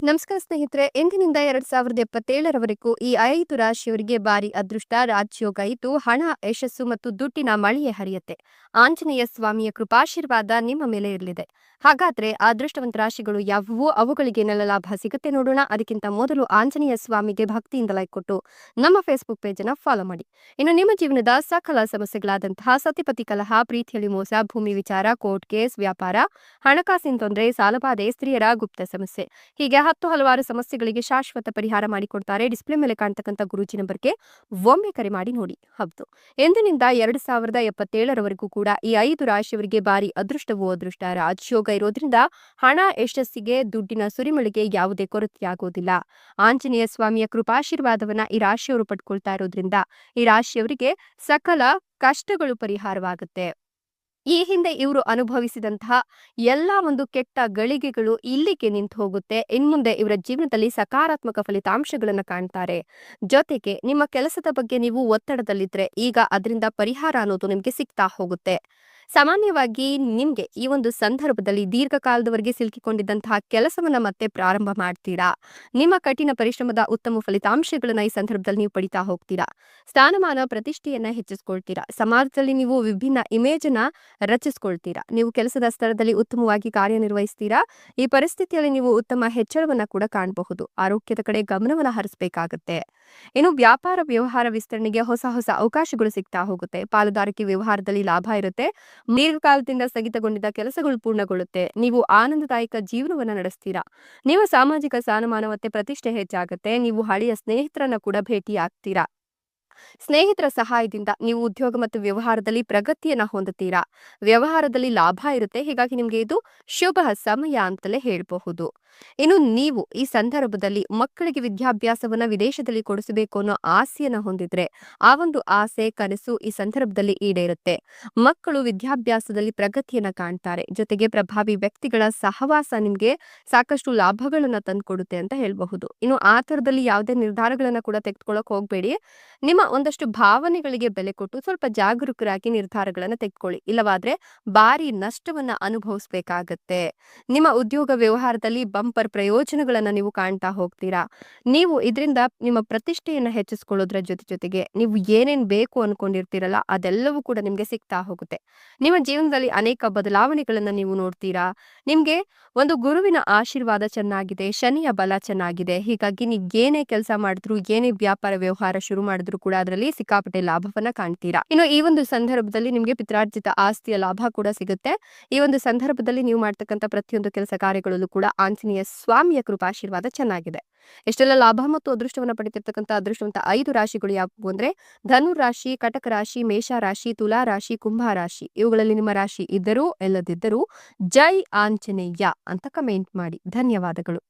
ನಮಸ್ಕಾರ ಸ್ನೇಹಿತರೆ, ಎಂದಿನಿಂದ ಎರಡ್ ಸಾವಿರದ ಎಪ್ಪತ್ತೇಳರವರೆಗೂ ಈ ಐದು ರಾಶಿಯವರಿಗೆ ಭಾರಿ ಅದೃಷ್ಟ, ರಾಜ್ಯೋಗ ಇದ್ದು ಹಣ, ಯಶಸ್ಸು ಮತ್ತು ದುಡ್ಡಿನ ಮಳೆಯೇ ಹರಿಯುತ್ತೆ. ಆಂಜನೇಯ ಸ್ವಾಮಿಯ ಕೃಪಾಶೀರ್ವಾದ ನಿಮ್ಮ ಮೇಲೆ ಇರಲಿದೆ. ಹಾಗಾದ್ರೆ ಅದೃಷ್ಟವಂತ ರಾಶಿಗಳು ಯಾವುವು? ಅವುಗಳಿಗೆ ನೆಲ ಲಾಭ ಸಿಗುತ್ತೆ ನೋಡೋಣ. ಅದಕ್ಕಿಂತ ಮೊದಲು ಆಂಜನೇಯ ಸ್ವಾಮಿಗೆ ಭಕ್ತಿಯಿಂದ ಲೈಕ್ ಕೊಟ್ಟು ನಮ್ಮ ಫೇಸ್ಬುಕ್ ಪೇಜ್ ಅನ್ನ ಫಾಲೋ ಮಾಡಿ. ಇನ್ನು ನಿಮ್ಮ ಜೀವನದ ಸಕಲ ಸಮಸ್ಯೆಗಳಾದಂತಹ ಸತಿಪತಿ ಕಲಹ ಪ್ರೀತಿಯಲ್ಲಿ ಮೋಸ ಭೂಮಿ ವಿಚಾರ ಕೋರ್ಟ್ ಕೇಸ್ ವ್ಯಾಪಾರ, ಹಣಕಾಸಿನ ತೊಂದರೆ, ಸಾಲಬಾಧೆ, ಸ್ತ್ರೀಯರ ಗುಪ್ತ ಸಮಸ್ಯೆ, ಹೀಗೆ ಹತ್ತು ಹಲವಾರು ಸಮಸ್ಯೆಗಳಿಗೆ ಶಾಶ್ವತ ಪರಿಹಾರ ಮಾಡಿಕೊಡ್ತಾರೆ. ಡಿಸ್ಪ್ಲೇ ಮೇಲೆ ಕಾಣ್ತಕ್ಕಂಥ ಗುರುಜಿ ನಂಬರ್ಗೆ ಒಮ್ಮೆ ಕರೆ ಮಾಡಿ ನೋಡಿ. ಹೌದು. ಎಂದಿನಿಂದ ಎರಡು ಸಾವಿರದ ಎಪ್ಪತ್ತೇಳರವರೆಗೂ ಕೂಡ ಈ ಐದು ರಾಶಿಯವರಿಗೆ ಬಾರಿ ಅದೃಷ್ಟವೂ ಅದೃಷ್ಟ ರಾಜಯೋಗ ಇರೋದ್ರಿಂದ ಹಣ ಯಶಸ್ಸಿಗೆ ದುಡ್ಡಿನ ಸುರಿಮಳಿಗೆ ಯಾವುದೇ ಕೊರತೆಯಾಗೋದಿಲ್ಲ. ಆಂಜನೇಯ ಸ್ವಾಮಿಯ ಕೃಪಾಶೀರ್ವಾದವನ್ನ ಈ ರಾಶಿಯವರು ಪಡ್ಕೊಳ್ತಾ ಇರೋದ್ರಿಂದ ಈ ರಾಶಿಯವರಿಗೆ ಸಕಲ ಕಷ್ಟಗಳು ಪರಿಹಾರವಾಗುತ್ತೆ. ಈ ಹಿಂದೆ ಇವರು ಅನುಭವಿಸಿದಂತಹ ಎಲ್ಲಾ ಒಂದು ಕೆಟ್ಟ ಗಳಿಗೆಗಳು ಇಲ್ಲಿಗೆ ನಿಂತು ಹೋಗುತ್ತೆ. ಇನ್ಮುಂದೆ ಇವರ ಜೀವನದಲ್ಲಿ ಸಕಾರಾತ್ಮಕ ಫಲಿತಾಂಶಗಳನ್ನ ಕಾಣ್ತಾರೆ. ಜೊತೆಗೆ ನಿಮ್ಮ ಕೆಲಸದ ಬಗ್ಗೆ ನೀವು ಒತ್ತಡದಲ್ಲಿದ್ರೆ ಈಗ ಅದರಿಂದ ಪರಿಹಾರ ಅನ್ನೋದು ನಿಮ್ಗೆ ಸಿಗ್ತಾ ಹೋಗುತ್ತೆ. ಸಾಮಾನ್ಯವಾಗಿ ನಿಮ್ಗೆ ಈ ಒಂದು ಸಂದರ್ಭದಲ್ಲಿ ದೀರ್ಘಕಾಲದವರೆಗೆ ಸಿಲುಕಿಕೊಂಡಿದ್ದಂತಹ ಕೆಲಸವನ್ನ ಮತ್ತೆ ಪ್ರಾರಂಭ ಮಾಡ್ತೀರಾ? ನಿಮ್ಮ ಕಠಿಣ ಪರಿಶ್ರಮದ ಉತ್ತಮ ಫಲಿತಾಂಶಗಳನ್ನ ಈ ಸಂದರ್ಭದಲ್ಲಿ ನೀವು ಪಡಿತಾ ಹೋಗ್ತೀರಾ? ಸ್ಥಾನಮಾನ ಪ್ರತಿಷ್ಠೆಯನ್ನ ಹೆಚ್ಚಿಸ್ಕೊಳ್ತೀರಾ? ಸಮಾಜದಲ್ಲಿ ನೀವು ವಿಭಿನ್ನ ಇಮೇಜ್ ಅನ್ನ ರಚಿಸ್ಕೊಳ್ತೀರಾ? ನೀವು ಕೆಲಸದ ಸ್ಥಳದಲ್ಲಿ ಉತ್ತಮವಾಗಿ ಕಾರ್ಯನಿರ್ವಹಿಸ್ತೀರಾ? ಈ ಪರಿಸ್ಥಿತಿಯಲ್ಲಿ ನೀವು ಉತ್ತಮ ಹೆಚ್ಚಳವನ್ನ ಕೂಡ ಕಾಣಬಹುದು. ಆರೋಗ್ಯದ ಕಡೆ ಗಮನವನ್ನ ಹರಿಸಬೇಕಾಗುತ್ತೆ. ಇನ್ನು ವ್ಯಾಪಾರ ವ್ಯವಹಾರ ವಿಸ್ತರಣೆಗೆ ಹೊಸ ಹೊಸ ಅವಕಾಶಗಳು ಸಿಗ್ತಾ ಹೋಗುತ್ತೆ. ಪಾಲುದಾರಿಕೆ ವ್ಯವಹಾರದಲ್ಲಿ ಲಾಭ ಇರುತ್ತೆ. ದೀರ್ಘಕಾಲದಿಂದ ಸ್ಥಗಿತಗೊಂಡಿದ್ದ ಕೆಲಸಗಳು ಪೂರ್ಣಗೊಳ್ಳುತ್ತೆ. ನೀವು ಆನಂದದಾಯಕ ಜೀವನವನ್ನ ನಡೆಸ್ತೀರಾ. ನಿಮ್ಮ ಸಾಮಾಜಿಕ ಸ್ಥಾನಮಾನ ಮತ್ತೆ ಪ್ರತಿಷ್ಠೆ ಹೆಚ್ಚಾಗುತ್ತೆ. ನೀವು ಹಳೆಯ ಸ್ನೇಹಿತರನ್ನ ಕೂಡ ಭೇಟಿ ಆಗ್ತೀರಾ ಸ್ನೇಹಿತರ ಸಹಾಯದಿಂದ ನೀವು ಉದ್ಯೋಗ ಮತ್ತು ವ್ಯವಹಾರದಲ್ಲಿ ಪ್ರಗತಿಯನ್ನ ಹೊಂದುತ್ತೀರಾ. ವ್ಯವಹಾರದಲ್ಲಿ ಲಾಭ ಇರುತ್ತೆ. ಹೀಗಾಗಿ ನಿಮ್ಗೆ ಇದು ಶುಭ ಸಮಯ ಅಂತಲೇ ಹೇಳಬಹುದು. ಇನ್ನು ನೀವು ಈ ಸಂದರ್ಭದಲ್ಲಿ ಮಕ್ಕಳಿಗೆ ವಿದ್ಯಾಭ್ಯಾಸವನ್ನ ವಿದೇಶದಲ್ಲಿ ಕೊಡಿಸಬೇಕು ಅನ್ನೋ ಆಸೆಯನ್ನ ಹೊಂದಿದ್ರೆ ಆ ಒಂದು ಆಸೆ, ಕನಸು ಈ ಸಂದರ್ಭದಲ್ಲಿ ಈಡೇರುತ್ತೆ. ಮಕ್ಕಳು ವಿದ್ಯಾಭ್ಯಾಸದಲ್ಲಿ ಪ್ರಗತಿಯನ್ನ ಕಾಣ್ತಾರೆ. ಜೊತೆಗೆ ಪ್ರಭಾವಿ ವ್ಯಕ್ತಿಗಳ ಸಹವಾಸ ನಿಮ್ಗೆ ಸಾಕಷ್ಟು ಲಾಭಗಳನ್ನ ತಂದುಕೊಡುತ್ತೆ ಅಂತ ಹೇಳಬಹುದು. ಇನ್ನು ಆ ತರದಲ್ಲಿ ಯಾವುದೇ ನಿರ್ಧಾರಗಳನ್ನ ಕೂಡ ತೆಗೆದುಕೊಳ್ಳಕ್ ಹೋಗ್ಬೇಡಿ. ನಿಮ್ಮ ಒಂದಷ್ಟು ಭಾವನೆಗಳಿಗೆ ಬೆಲೆ ಕೊಟ್ಟು ಸ್ವಲ್ಪ ಜಾಗರೂಕರಾಗಿ ನಿರ್ಧಾರಗಳನ್ನ ತೆಗೆದುಕೊಳ್ಳಿ. ಇಲ್ಲವಾದ್ರೆ ಭಾರಿ ನಷ್ಟವನ್ನ ಅನುಭವಿಸ್ಬೇಕಾಗತ್ತೆ. ನಿಮ್ಮ ಉದ್ಯೋಗ ವ್ಯವಹಾರದಲ್ಲಿ ಬಂಪರ್ ಪ್ರಯೋಜನಗಳನ್ನು ನೀವು ಕಾಣ್ತಾ ಹೋಗ್ತೀರಾ? ನೀವು ಇದರಿಂದ ನಿಮ್ಮ ಪ್ರತಿಷ್ಠೆಯನ್ನು ಹೆಚ್ಚಿಸ್ಕೊಳ್ಳೋದ್ರ ಜೊತೆ ಜೊತೆಗೆ ನೀವು ಏನೇನು ಬೇಕು ಅನ್ಕೊಂಡಿರ್ತೀರಲ್ಲ, ಅದೆಲ್ಲವೂ ಕೂಡ ನಿಮಗೆ ಸಿಗ್ತಾ ಹೋಗುತ್ತೆ. ನಿಮ್ಮ ಜೀವನದಲ್ಲಿ ಅನೇಕ ಬದಲಾವಣೆಗಳನ್ನು ನೀವು ನೋಡ್ತೀರಾ? ನಿಮಗೆ ಒಂದು ಗುರುವಿನ ಆಶೀರ್ವಾದ ಚೆನ್ನಾಗಿದೆ, ಶನಿಯ ಬಲ ಚೆನ್ನಾಗಿದೆ, ಹೀಗಾಗಿ ನೀವು ಏನೇ ಕೆಲಸ ಮಾಡಿದ್ರು, ಏನೇ ವ್ಯಾಪಾರ ವ್ಯವಹಾರ ಶುರು ಮಾಡಿದ್ರು ಕೂಡ ಅದರಲ್ಲಿ ಸಿಕ್ಕಾಪಟ್ಟೆ ಲಾಭವನ್ನ ಕಾಣ್ತೀರಾ? ಇನ್ನು ಈ ಒಂದು ಸಂದರ್ಭದಲ್ಲಿ ನಿಮಗೆ ಪಿತ್ರಾರ್ಜಿತ ಆಸ್ತಿಯ ಲಾಭ ಕೂಡ ಸಿಗುತ್ತೆ. ಈ ಒಂದು ಸಂದರ್ಭದಲ್ಲಿ ನೀವು ಮಾಡ್ತಕ್ಕಂಥ ಪ್ರತಿಯೊಂದು ಕೆಲಸ ಕಾರ್ಯಗಳಲ್ಲೂ ಕೂಡ ಆಂಜನೇಯ ಸ್ವಾಮಿಯ ಕೃಪಾಶೀರ್ವಾದ ಚೆನ್ನಾಗಿದೆ. ಎಷ್ಟೆಲ್ಲ ಲಾಭ ಮತ್ತು ಅದೃಷ್ಟವನ್ನ ಪಡೆದಿರ್ತಕ್ಕಂಥ ಅದೃಷ್ಟವಂತ ಐದು ರಾಶಿಗಳು ಯಾವುವು ಅಂದ್ರೆ ಧನು ರಾಶಿ, ಕಟಕ ರಾಶಿ, ಮೇಷ ರಾಶಿ, ತುಲಾ ರಾಶಿ, ಕುಂಭ ರಾಶಿ. ಇವುಗಳಲ್ಲಿ ನಿಮ್ಮ ರಾಶಿ ಇದ್ದರೂ ಎಲ್ಲದಿದ್ದರೂ ಜೈ ಆಂಜನೇಯ ಅಂತ ಕಮೆಂಟ್ ಮಾಡಿ. ಧನ್ಯವಾದಗಳು.